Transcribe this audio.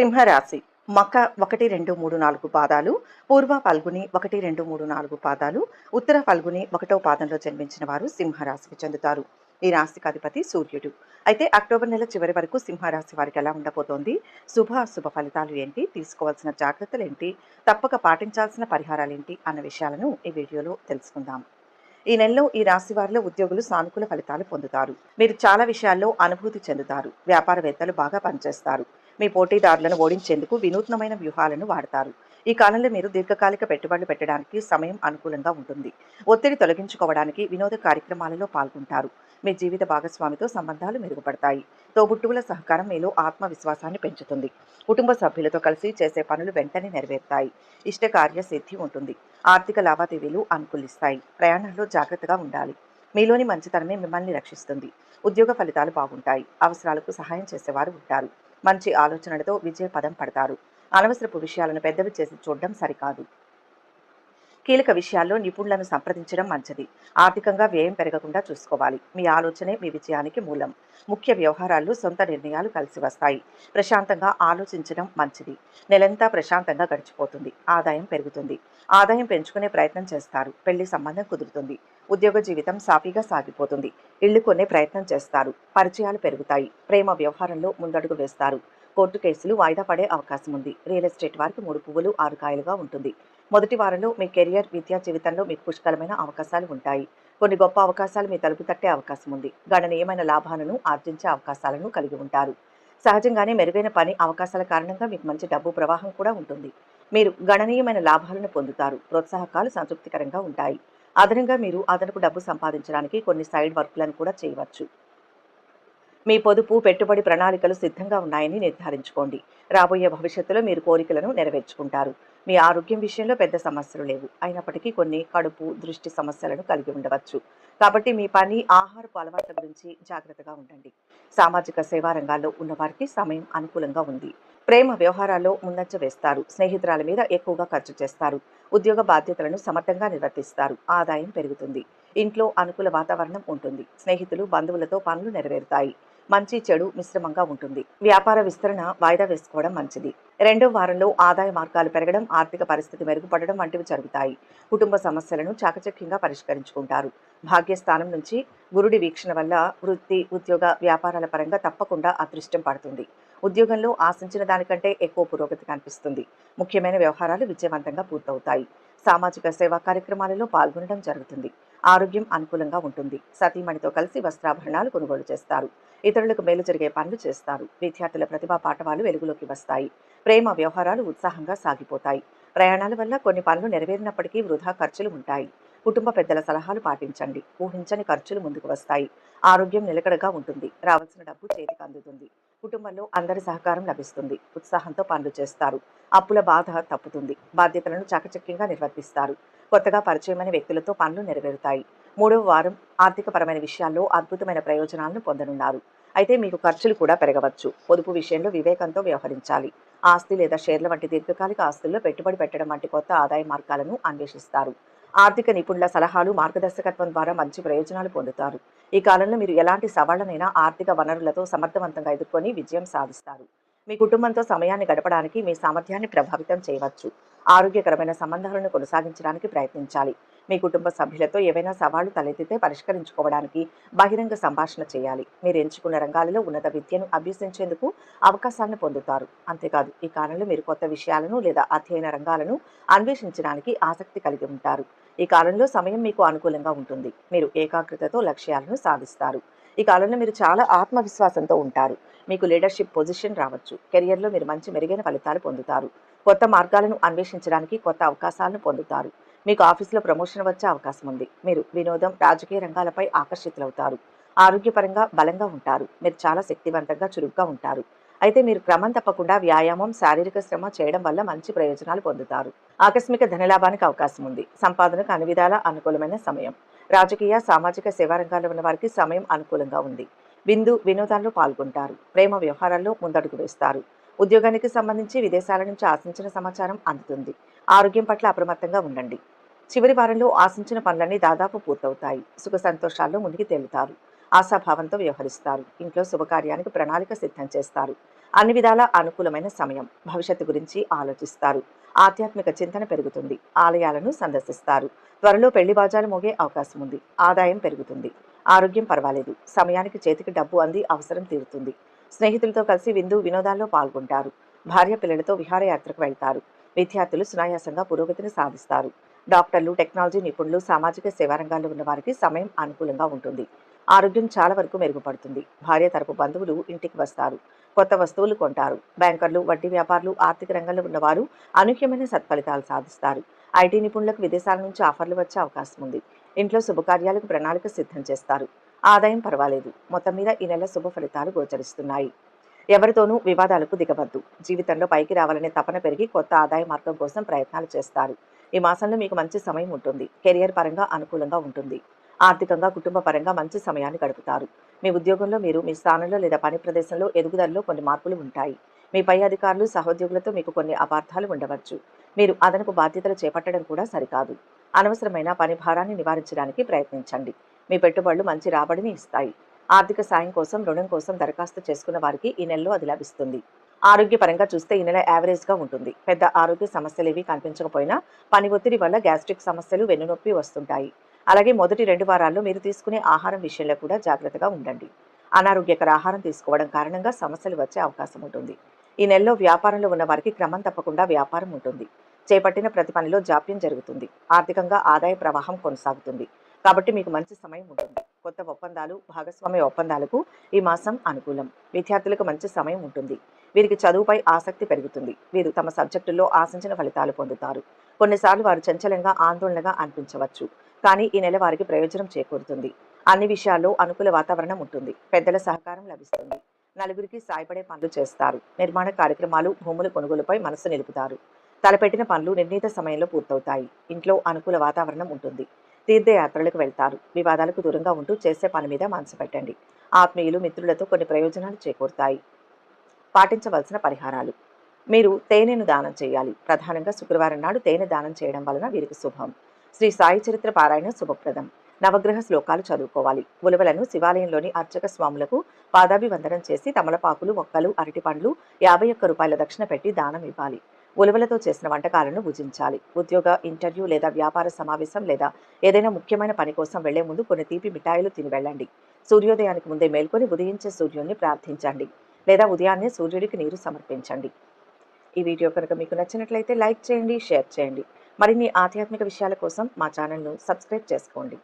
సింహరాశి. మక ఒకటి రెండు మూడు నాలుగు పాదాలు పూర్వ ఫల్గుని ఒకటి రెండు మూడు నాలుగు పాదాలు ఉత్తర ఫల్గుని ఒకటో పాదంలో జన్మించిన వారు సింహరాశికి చెందుతారు. ఈ రాశికి అధిపతి సూర్యుడు. అయితే అక్టోబర్ నెల చివరి వరకు సింహరాశి వారికి ఎలా ఉండబోతోంది? శుభ అశుభ ఫలితాలు ఏంటి? తీసుకోవాల్సిన జాగ్రత్తలు ఏంటి? తప్పక పాటించాల్సిన పరిహారాలు ఏంటి? అన్న విషయాలను ఈ వీడియోలో తెలుసుకుందాం. ఈ నెలలో ఈ రాశి వారిలో ఉద్యోగులు సానుకూల ఫలితాలు పొందుతారు. మీరు చాలా విషయాల్లో అనుభూతి చెందుతారు. వ్యాపారవేత్తలు బాగా పనిచేస్తారు. మీ పోటీదారులను ఓడించేందుకు వినూత్నమైన వ్యూహాలను వాడతారు. ఈ కాలంలో మీరు దీర్ఘకాలిక పెట్టుబడులు పెట్టడానికి సమయం అనుకూలంగా ఉంటుంది. ఒత్తిడి తొలగించుకోవడానికి వినోద కార్యక్రమాలలో పాల్గొంటారు. మీ జీవిత భాగస్వామితో సంబంధాలు మెరుగుపడతాయి. తోబుట్టువుల సహకారం మీలో ఆత్మవిశ్వాసాన్ని పెంచుతుంది. కుటుంబ సభ్యులతో కలిసి చేసే పనులు వెంటనే నెరవేరుతాయి. ఇష్టకార్య సిద్ధి ఉంటుంది. ఆర్థిక లావాదేవీలు అనుకూలిస్తాయి. ప్రయాణంలో జాగ్రత్తగా ఉండాలి. మీలోని మంచితనమే మిమ్మల్ని రక్షిస్తుంది. ఉద్యోగ ఫలితాలు బాగుంటాయి. అవసరాలకు సహాయం చేసేవారు ఉంటారు. మంచి ఆలోచనలతో విజయ పదం పడతారు. అనవసరపు విషయాలను పెద్దవి చేసి చూడడం సరికాదు. కీలక విషయాల్లో నిపుణులను సంప్రదించడం మంచిది. ఆర్థికంగా వ్యయం పెరగకుండా చూసుకోవాలి. మీ ఆలోచనే మీ విజయానికి మూలం. ముఖ్య వ్యవహారాల్లో సొంత నిర్ణయాలు కలిసి వస్తాయి. ప్రశాంతంగా ఆలోచించడం మంచిది. నెలంతా ప్రశాంతంగా గడిచిపోతుంది. ఆదాయం పెరుగుతుంది. ఆదాయం పెంచుకునే ప్రయత్నం చేస్తారు. పెళ్ళి సంబంధం కుదురుతుంది. ఉద్యోగ జీవితం సాఫీగా సాగిపోతుంది. ఇళ్ళు కొనే ప్రయత్నం చేస్తారు. పరిచయాలు పెరుగుతాయి. ప్రేమ వ్యవహారంలో ముందడుగు వేస్తారు. కోర్టు కేసులు వాయిదా పడే అవకాశం ఉంది. రియల్ ఎస్టేట్ వారికి మూడు పువ్వులు ఆరు కాయలుగా ఉంటుంది. మొదటి వారంలో మీ కెరియర్ విద్యా జీవితంలో మీకు పుష్కలమైన అవకాశాలు ఉంటాయి. కొన్ని గొప్ప అవకాశాలు మీ తలుపు తట్టే అవకాశం ఉంది. గణనీయమైన లాభాలను ఆర్జించే అవకాశాలను కలిగి ఉంటారు. సహజంగానే మెరుగైన పని అవకాశాల కారణంగా మీకు మంచి డబ్బు ప్రవాహం కూడా ఉంటుంది. మీరు గణనీయమైన లాభాలను పొందుతారు. ప్రోత్సాహకాలు సంతృప్తికరంగా ఉంటాయి. అదనంగా మీరు అదనపు డబ్బు సంపాదించడానికి కొన్ని సైడ్ వర్క్లను కూడా చేయవచ్చు. మీ పొదుపు పెట్టుబడి ప్రణాళికలు సిద్ధంగా ఉన్నాయని నిర్ధారించుకోండి. రాబోయే భవిష్యత్తులో మీరు కోరికలను నెరవేర్చుకుంటారు. మీ ఆరోగ్యం విషయంలో పెద్ద సమస్యలు లేవు. అయినప్పటికీ కొన్ని కడుపు దృష్టి సమస్యలను కలిగి ఉండవచ్చు. కాబట్టి మీ పని ఆహారపు అలవాట్ల గురించి జాగ్రత్తగా ఉండండి. సామాజిక సేవా రంగాల్లో ఉన్నవారికి సమయం అనుకూలంగా ఉంది. ప్రేమ వ్యవహారాల్లో ముందంజ వేస్తారు. స్నేహితురాల మీద ఎక్కువగా ఖర్చు చేస్తారు. ఉద్యోగ బాధ్యతలను సమర్థంగా నిర్వర్తిస్తారు. ఆదాయం పెరుగుతుంది. ఇంట్లో అనుకూల వాతావరణం ఉంటుంది. స్నేహితులు బంధువులతో పనులు నెరవేరుతాయి. మంచి చెడు మిశ్రమంగా ఉంటుంది. వ్యాపార విస్తరణ వాయిదా వేసుకోవడం మంచిది. రెండో వారంలో ఆదాయ మార్గాలు పెరగడం ఆర్థిక పరిస్థితి మెరుగుపడడం వంటివి జరుగుతాయి. కుటుంబ సమస్యలను చాకచక్యంగా పరిష్కరించుకుంటారు. భాగ్యస్థానం నుంచి గురుడి వీక్షణ వల్ల వృత్తి ఉద్యోగ వ్యాపారాల పరంగా తప్పకుండా అదృష్టం పడుతుంది. ఉద్యోగంలో ఆశించిన దానికంటే ఎక్కువ పురోగతి కనిపిస్తుంది. ముఖ్యమైన వ్యవహారాలు విజయవంతంగా పూర్తవుతాయి. సామాజిక సేవా కార్యక్రమాలలో పాల్గొనడం జరుగుతుంది. ఆరోగ్యం అనుకూలంగా ఉంటుంది. సతీమణితో కలిసి వస్త్రాభరణాలు కొనుగోలు చేస్తారు. ఇతరులకు మేలు జరిగే పనులు చేస్తారు. విద్యార్థుల ప్రతిభా పాఠవాలు వెలుగులోకి వస్తాయి. ప్రేమ వ్యవహారాలు ఉత్సాహంగా సాగిపోతాయి. ప్రయాణాల వల్ల కొన్ని పనులు నెరవేరినప్పటికీ వృధా ఖర్చులు ఉంటాయి. కుటుంబ పెద్దల సలహాలు పాటించండి. ఊహించని ఖర్చులు ముందుకు వస్తాయి. ఆరోగ్యం నిలకడగా ఉంటుంది. రావాల్సిన డబ్బు చేతికి అందుతుంది. కుటుంబంలో అందరి సహకారం లభిస్తుంది. ఉత్సాహంతో పనులు చేస్తారు. అప్పుల బాధ తప్పుతుంది. బాధ్యతలను చాకచక్యంగా నిర్వర్తిస్తారు. కొత్తగా పరిచయమైన వ్యక్తులతో పనులు నెరవేరుతాయి. మూడవ వారం ఆర్థికపరమైన విషయాల్లో అద్భుతమైన ప్రయోజనాలను పొందనున్నారు. అయితే మీకు ఖర్చులు కూడా పెరగవచ్చు. పొదుపు విషయంలో వివేకంతో వ్యవహరించాలి. ఆస్తి లేదా షేర్ల వంటి దీర్ఘకాలిక ఆస్తుల్లో పెట్టుబడి పెట్టడం వంటి కొత్త ఆదాయ మార్గాలను అన్వేషిస్తారు. ఆర్థిక నిపుణుల సలహాలు మార్గదర్శకత్వం ద్వారా మంచి ప్రయోజనాలు పొందుతారు. ఈ కాలంలో మీరు ఎలాంటి సవాళ్ళనైనా ఆర్థిక వనరులతో సమర్థవంతంగా ఎదుర్కొని విజయం సాధిస్తారు. మీ కుటుంబంతో సమయాన్ని గడపడానికి మీ సామర్థ్యాన్ని ప్రభావితం చేయవచ్చు. ఆరోగ్యకరమైన సంబంధాలను కొనసాగించడానికి ప్రయత్నించాలి. మీ కుటుంబ సభ్యులతో ఏవైనా సవాళ్ళు తలెత్తితే పరిష్కరించుకోవడానికి బహిరంగ సంభాషణ చేయాలి. మీరు ఎంచుకున్న రంగాలలో ఉన్నత విద్యను అభ్యసించేందుకు అవకాశాలను పొందుతారు. అంతేకాదు ఈ కాలంలో మీరు కొత్త విషయాలను లేదా అధ్యయన రంగాలను అన్వేషించడానికి ఆసక్తి కలిగి ఉంటారు. ఈ కాలంలో సమయం మీకు అనుకూలంగా ఉంటుంది. మీరు ఏకాగ్రతతో లక్ష్యాలను సాధిస్తారు. ఈ కాలంలో మీరు చాలా ఆత్మవిశ్వాసంతో ఉంటారు. మీకు లీడర్షిప్ పొజిషన్ రావచ్చు. కెరియర్లో మీరు మంచి మెరుగైన ఫలితాలు పొందుతారు. కొత్త మార్గాలను అన్వేషించడానికి కొత్త అవకాశాలను పొందుతారు. మీకు ఆఫీసులో ప్రమోషన్ వచ్చే అవకాశం ఉంది. మీరు వినోదం రాజకీయ రంగాలపై ఆకర్షితులవుతారు. ఆరోగ్యపరంగా బలంగా ఉంటారు. మీరు చాలా శక్తివంతంగా చురుగ్గా ఉంటారు. అయితే మీరు క్రమం తప్పకుండా వ్యాయామం శారీరక శ్రమ చేయడం వల్ల మంచి ప్రయోజనాలు పొందుతారు. ఆకస్మిక ధనలాభానికి అవకాశం ఉంది. సంపాదనకు అన్ని విధాల అనుకూలమైన సమయం. రాజకీయ సామాజిక సేవా రంగాల్లో ఉన్న వారికి సమయం అనుకూలంగా ఉంది. విందు వినోదాల్లో పాల్గొంటారు. ప్రేమ వ్యవహారాల్లో ముందడుగు వేస్తారు. ఉద్యోగానికి సంబంధించి విదేశాల నుంచి ఆశించిన సమాచారం అందుతుంది. ఆరోగ్యం పట్ల అప్రమత్తంగా ఉండండి. చివరి వారంలో ఆశించిన పనులన్నీ దాదాపు పూర్తవుతాయి. సుఖ సంతోషాల్లో మునిగి తేలుతారు. ఆశాభావంతో వ్యవహరిస్తారు. ఇంట్లో శుభకార్యానికి ప్రణాళిక సిద్ధం చేస్తారు. అన్ని విధాల అనుకూలమైన సమయం. భవిష్యత్తు గురించి ఆలోచిస్తారు. ఆధ్యాత్మిక చింతన పెరుగుతుంది. ఆలయాలను సందర్శిస్తారు. త్వరలో పెళ్ళి బాజాలు మోగే అవకాశం ఉంది. ఆదాయం పెరుగుతుంది. ఆరోగ్యం పర్వాలేదు. సమయానికి చేతికి డబ్బు అంది అవసరం తీరుతుంది. స్నేహితులతో కలిసి విందు వినోదాల్లో పాల్గొంటారు. భార్య పిల్లలతో విహారయాత్రకు వెళ్తారు. విద్యార్థులు సునాయాసంగా పురోగతిని సాధిస్తారు. డాక్టర్లు టెక్నాలజీ నిపుణులు సామాజిక సేవా రంగాల్లో ఉన్న వారికి సమయం అనుకూలంగా ఉంటుంది. ఆరోగ్యం చాలా వరకు మెరుగుపడుతుంది. భార్య తరపు బంధువులు ఇంటికి వస్తారు. కొత్త వస్తువులు కొంటారు. బ్యాంకర్లు వడ్డీ వ్యాపారులు ఆర్థిక రంగంలో ఉన్నవారు అనూహ్యమైన సత్ఫలితాలు సాధిస్తారు. ఐటీ నిపుణులకు విదేశాల నుంచి ఆఫర్లు వచ్చే అవకాశం ఉంది. ఇంట్లో శుభకార్యాలకు ప్రణాళిక సిద్ధం చేస్తారు. ఆదాయం పర్వాలేదు. మొత్తం మీద ఈ నెల శుభ ఫలితాలు గోచరిస్తున్నాయి. ఎవరితోనూ వివాదాలకు దిగవద్దు. జీవితంలో పైకి రావాలనే తపన పెరిగి కొత్త ఆదాయ మార్గం కోసం ప్రయత్నాలు చేస్తారు. ఈ మాసంలో మీకు మంచి సమయం ఉంటుంది. కెరియర్ పరంగా అనుకూలంగా ఉంటుంది. ఆర్థికంగా కుటుంబ పరంగా మంచి సమయాన్ని గడుపుతారు. మీ ఉద్యోగంలో మీరు మీ స్థానంలో లేదా పని ప్రదేశంలో ఎదుగుదలలో కొన్ని మార్పులు ఉంటాయి. మీ పై అధికారులు సహోద్యోగులతో మీకు కొన్ని అపార్థాలు ఉండవచ్చు. మీరు అదనపు బాధ్యతలు చేపట్టడం కూడా సరికాదు. అనవసరమైన పని భారాన్ని నివారించడానికి ప్రయత్నించండి. మీ పెట్టుబడులు మంచి రాబడిని ఇస్తాయి. ఆర్థిక సాయం కోసం రుణం కోసం దరఖాస్తు చేసుకున్న వారికి ఈ నెలలో అది లభిస్తుంది. ఆరోగ్యపరంగా చూస్తే ఈ నెల యావరేజ్గా ఉంటుంది. పెద్ద ఆరోగ్య సమస్యలు ఏవి కనిపించకపోయినా పని ఒత్తిడి వల్ల గ్యాస్ట్రిక్ సమస్యలు వెన్నునొప్పి వస్తుంటాయి. అలాగే మొదటి రెండు వారాల్లో మీరు తీసుకునే ఆహారం విషయంలో కూడా జాగ్రత్తగా ఉండండి. అనారోగ్యకర ఆహారం తీసుకోవడం కారణంగా సమస్యలు వచ్చే అవకాశం ఉంటుంది. ఈ నెలలో వ్యాపారంలో ఉన్న వారికి క్రమం తప్పకుండా వ్యాపారం ఉంటుంది. చేపట్టిన ప్రతి పనిలో జాప్యం జరుగుతుంది. ఆర్థికంగా ఆదాయ ప్రవాహం కొనసాగుతుంది. కాబట్టి మీకు మంచి సమయం ఉంటుంది. కొత్త ఒప్పందాలు భాగస్వామ్య ఒప్పందాలకు ఈ మాసం అనుకూలం. విద్యార్థులకు మంచి సమయం ఉంటుంది. వీరికి చదువుపై ఆసక్తి పెరుగుతుంది. వీరు తమ సబ్జెక్టుల్లో ఆశించిన ఫలితాలు పొందుతారు. కొన్నిసార్లు వారు చంచలంగా ఆందోళనగా అనిపించవచ్చు. కానీ ఈ నెల వారికి ప్రయోజనం చేకూరుతుంది. అన్ని విషయాల్లో అనుకూల వాతావరణం ఉంటుంది. పెద్దల సహకారం లభిస్తుంది. నలుగురికి సాయపడే పనులు చేస్తారు. నిర్మాణ కార్యక్రమాలు భూముల కొనుగోలుపై మనసు నిలుపుతారు. తలపెట్టిన పనులు నిర్ణీత సమయంలో పూర్తవుతాయి. ఇంట్లో అనుకూల వాతావరణం ఉంటుంది. తీర్థయాత్రలకు వెళ్తారు. వివాదాలకు దూరంగా ఉంటూ చేసే పని మీద మనసు పెట్టండి. ఆత్మీయులు మిత్రులతో కొన్ని ప్రయోజనాలు చేకూరుతాయి. పాటించవలసిన పరిహారాలు. మీరు తేనెను దానం చేయాలి. ప్రధానంగా శుక్రవారం నాడు తేనె దానం చేయడం వలన వీరికి శుభం. శ్రీ సాయి చరిత్ర పారాయణ శుభప్రదం. నవగ్రహ శ్లోకాలు చదువుకోవాలి. ఉలవలను శివాలయంలోని అర్చక స్వాములకు పాదాభివందనం చేసి తమలపాకులు మొక్కలు అరటిపండ్లు యాభై ఒక్క రూపాయల దక్షిణ పెట్టి దానం ఇవ్వాలి. ఉలవలతో చేసిన వంటకాలను భుజించాలి. ఉద్యోగ ఇంటర్వ్యూ లేదా వ్యాపార సమావేశం లేదా ఏదైనా ముఖ్యమైన పని కోసం వెళ్ళే ముందు కొన్ని తీపి మిఠాయిలు తిని వెళ్ళండి. సూర్యోదయానికి ముందే మేల్కొని ఉదయించే సూర్యుడిని ప్రార్థించండి లేదా ఉదయాన్నే సూర్యుడికి నీరు సమర్పించండి. ఈ వీడియో కనుక మీకు నచ్చినట్లయితే లైక్ చేయండి షేర్ చేయండి. మరిన్ని ఆధ్యాత్మిక విషయాల కోసం మా ఛానల్ను సబ్స్క్రైబ్ చేసుకోండి.